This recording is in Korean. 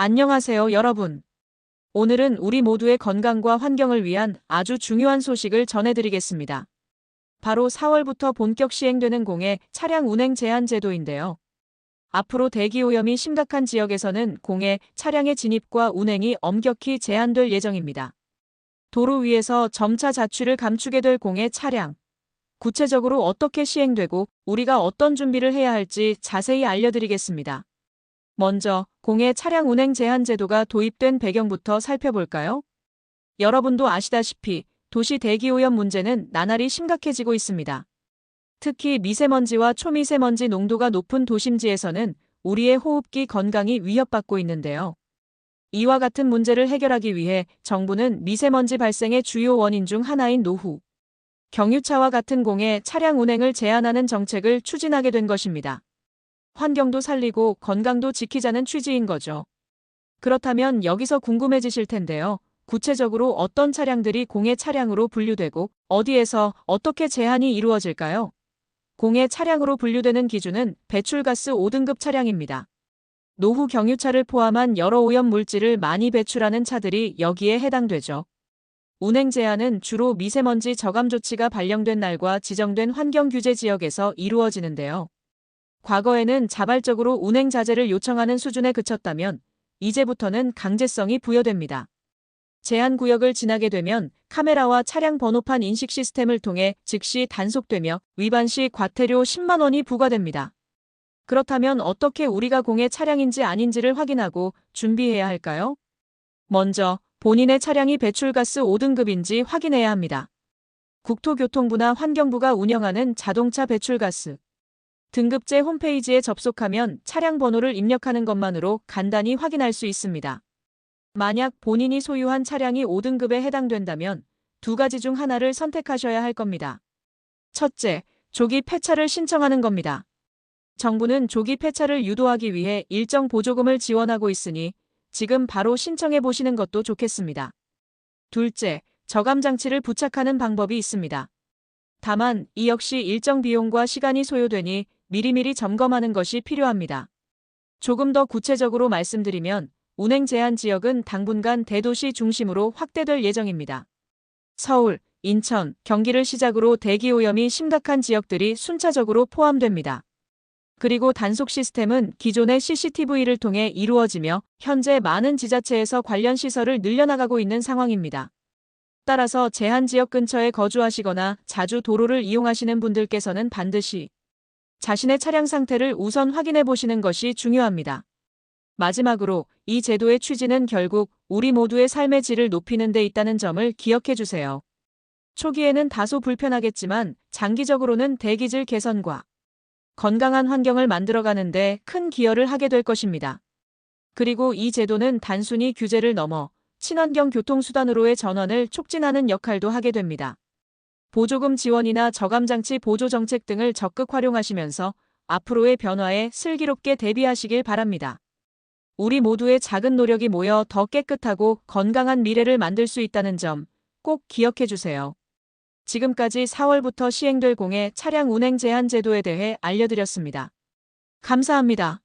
안녕하세요, 여러분. 오늘은 우리 모두의 건강과 환경을 위한 아주 중요한 소식을 전해드리겠습니다. 바로 4월부터 본격 시행되는 공해 차량 운행 제한 제도인데요. 앞으로 대기오염이 심각한 지역에서는 공해 차량의 진입과 운행이 엄격히 제한될 예정입니다. 도로 위에서 점차 자취를 감추게 될 공해 차량. 구체적으로 어떻게 시행되고 우리가 어떤 준비를 해야 할지 자세히 알려드리겠습니다. 먼저 공해 차량 운행 제한 제도가 도입된 배경부터 살펴볼까요? 여러분도 아시다시피 도시 대기오염 문제는 나날이 심각해지고 있습니다. 특히 미세먼지와 초미세먼지 농도가 높은 도심지에서는 우리의 호흡기 건강이 위협받고 있는데요. 이와 같은 문제를 해결하기 위해 정부는 미세먼지 발생의 주요 원인 중 하나인 노후, 경유차와 같은 공해 차량 운행을 제한하는 정책을 추진하게 된 것입니다. 환경도 살리고 건강도 지키자는 취지인 거죠. 그렇다면 여기서 궁금해지실 텐데요. 구체적으로 어떤 차량들이 공해 차량으로 분류되고 어디에서 어떻게 제한이 이루어질까요? 공해 차량으로 분류되는 기준은 배출가스 5등급 차량입니다. 노후 경유차를 포함한 여러 오염 물질을 많이 배출하는 차들이 여기에 해당되죠. 운행 제한은 주로 미세먼지 저감 조치가 발령된 날과 지정된 환경 규제 지역에서 이루어지는데요. 과거에는 자발적으로 운행 자제를 요청하는 수준에 그쳤다면 이제부터는 강제성이 부여됩니다. 제한 구역을 지나게 되면 카메라와 차량 번호판 인식 시스템을 통해 즉시 단속되며 위반 시 과태료 10만 원이 부과됩니다. 그렇다면 어떻게 우리가 공해 차량인지 아닌지를 확인하고 준비해야 할까요? 먼저 본인의 차량이 배출가스 5등급인지 확인해야 합니다. 국토교통부나 환경부가 운영하는 자동차 배출가스 등급제 홈페이지에 접속하면 차량 번호를 입력하는 것만으로 간단히 확인할 수 있습니다. 만약 본인이 소유한 차량이 5등급에 해당된다면 두 가지 중 하나를 선택하셔야 할 겁니다. 첫째, 조기 폐차를 신청하는 겁니다. 정부는 조기 폐차를 유도하기 위해 일정 보조금을 지원하고 있으니 지금 바로 신청해 보시는 것도 좋겠습니다. 둘째, 저감 장치를 부착하는 방법이 있습니다. 다만 이 역시 일정 비용과 시간이 소요되니 미리미리 점검하는 것이 필요합니다. 조금 더 구체적으로 말씀드리면 운행 제한 지역은 당분간 대도시 중심으로 확대될 예정입니다. 서울, 인천, 경기를 시작으로 대기 오염이 심각한 지역들이 순차적으로 포함됩니다. 그리고 단속 시스템은 기존의 CCTV를 통해 이루어지며 현재 많은 지자체에서 관련 시설을 늘려나가고 있는 상황입니다. 따라서 제한 지역 근처에 거주하시거나 자주 도로를 이용하시는 분들께서는 반드시 자신의 차량 상태를 우선 확인해 보시는 것이 중요합니다. 마지막으로 이 제도의 취지는 결국 우리 모두의 삶의 질을 높이는 데 있다는 점을 기억해 주세요. 초기에는 다소 불편하겠지만 장기적으로는 대기질 개선과 건강한 환경을 만들어가는데 큰 기여를 하게 될 것입니다. 그리고 이 제도는 단순히 규제를 넘어 친환경 교통수단으로의 전환을 촉진하는 역할도 하게 됩니다. 보조금 지원이나 저감장치 보조 정책 등을 적극 활용하시면서 앞으로의 변화에 슬기롭게 대비하시길 바랍니다. 우리 모두의 작은 노력이 모여 더 깨끗하고 건강한 미래를 만들 수 있다는 점 꼭 기억해 주세요. 지금까지 4월부터 시행될 공해 차량 운행 제한 제도에 대해 알려드렸습니다. 감사합니다.